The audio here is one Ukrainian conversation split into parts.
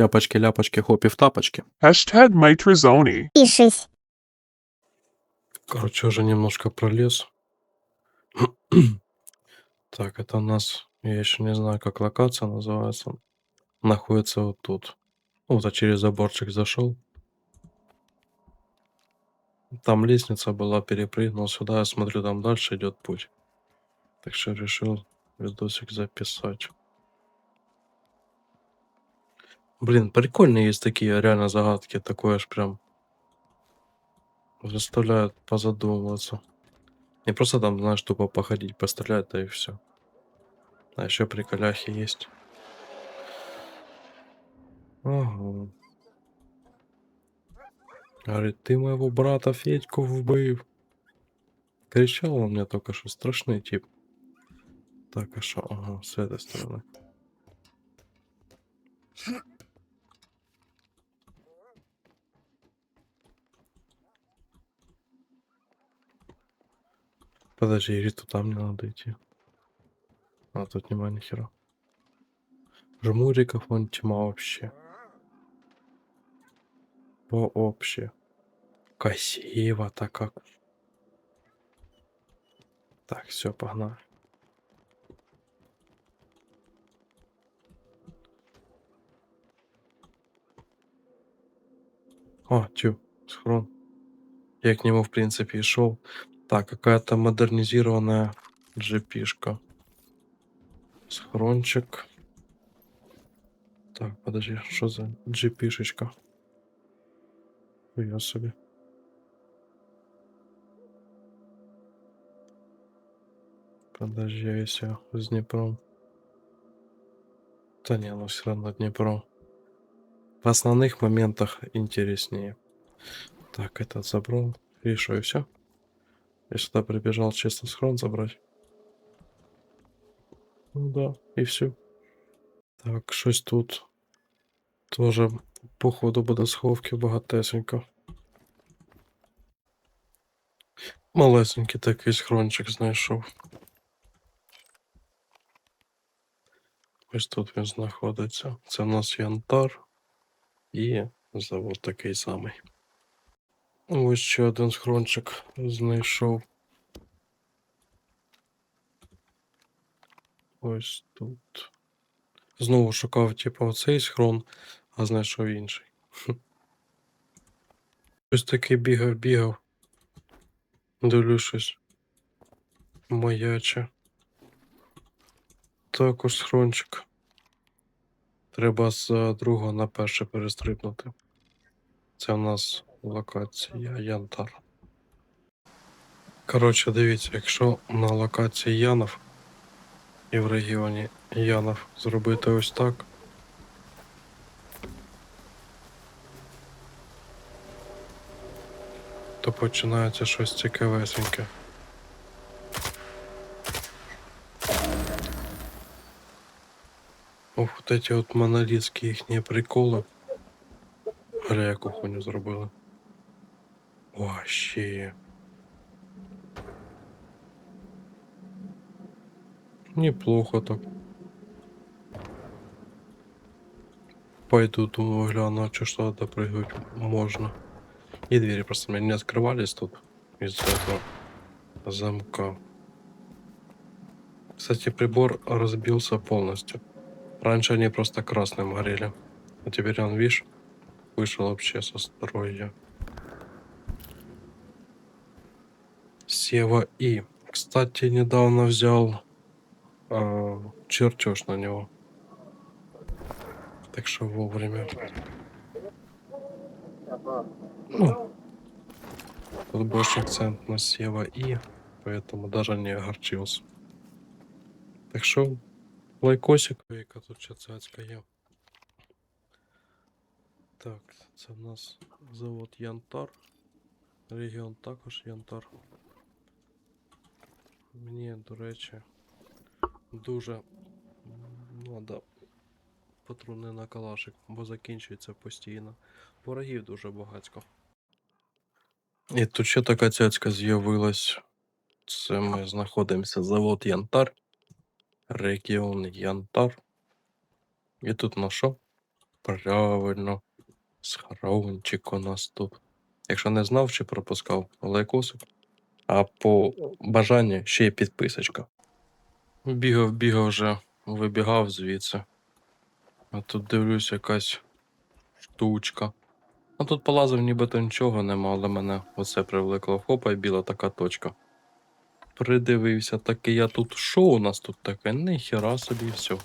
Ляпочки, ляпочки, хопі в тапочки. Hashtag Maitrizoni. Пишись. Короче, уже немножко пролез. так, это у нас, я еще не знаю, как локация называется. Находится вот тут. Ну, Вот, а через заборчик зашел. Там лестница была, перепрыгнул сюда, я смотрю, там дальше идет путь. Так что решил видосик записать. Блин, прикольные есть такие реально загадки, такое аж прям заставляют позадумываться. Не просто там, знаешь, тупо походить, пострелять, да и все. А еще приколяхи есть. Ага. Говорит, ты моего брата Федьку вбив. Кричал он мне только что, страшный тип. Так, а что? Ага, с этой стороны. Подожди, или туда мне надо идти. А тут нема ни. Жмуриков вон тьма вообще. Вообще. Красиво-то как. Так, все, погнали. О, тю, схрон. Я к нему, в принципе, и шел. Так, какая-то модернизированная джипишка. Схрончик. Так, подожди, что за джипишечка? Хуя собі. Подожди, а если с Днепром. Да не, ну все равно Днепро. В основных моментах интереснее. Так, этот забрал. И что, и все? Я сюда прибежал чисто схрон забрать. Ну да, и все. Так, щось тут. Тоже, походу, буде сховки багатесенько. Малесенький такий схрончик знайшов. Ось тут він знаходиться. Це в нас янтар і завод такий самий. Ось ще один схрончик знайшов. Ось тут. Знову шукав, типу, оцей схрон, а знайшов інший. Ось такий бігав, бігав. Щось. Маяче. Також схрончик. Треба з другого на перше перестрибнути. Це у нас локація Янтар. Коротше, дивіться, якщо на локації Янов і в регіоні Янов зробити ось так. То починається щось цікавесеньке. Ох, вот эти от монолітські їхні приколи. Гля, яку хуйню зробили. Вообще. Неплохо так. Пойду, думаю, гляну, что что допрыгивать можно. И двери просто у не открывались тут из-за этого замка. Кстати, прибор разбился полностью. Раньше они просто красным горели. А теперь он, видишь, вышел вообще со строя. Сева И. Кстати, недавно взял а, чертеж на него. Так что вовремя. Ну, тут больше акцент на Сева И, поэтому даже не огорчился. Так что лайкосик, яка тут є. Так, це в нас завод Янтар. Регіон також Янтар. Мені, до речі, дуже треба патрони на калашик, бо закінчується постійно. Ворогів дуже багатько. І тут ще така цяцька з'явилась. Це ми знаходимося завод Янтар. Регіон Янтар. І тут на що? Правильно. Схорончик у нас тут. Якщо не знав чи пропускав, лайкосик. А по бажанню ще й підписочка. Бігав, бігав вже, вибігав звідси. А тут дивлюсь якась штучка. А тут полазив нібито нічого нема, але мене оце привлекло. Хопа і біла така точка. Придивився, таки я тут. Що у нас тут таке? Ніхера собі все.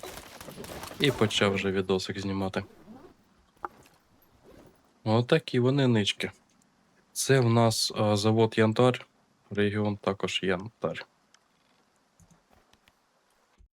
І почав вже відосик знімати. Отакі вони нички. Це в нас завод Янтар, регіон також Янтар.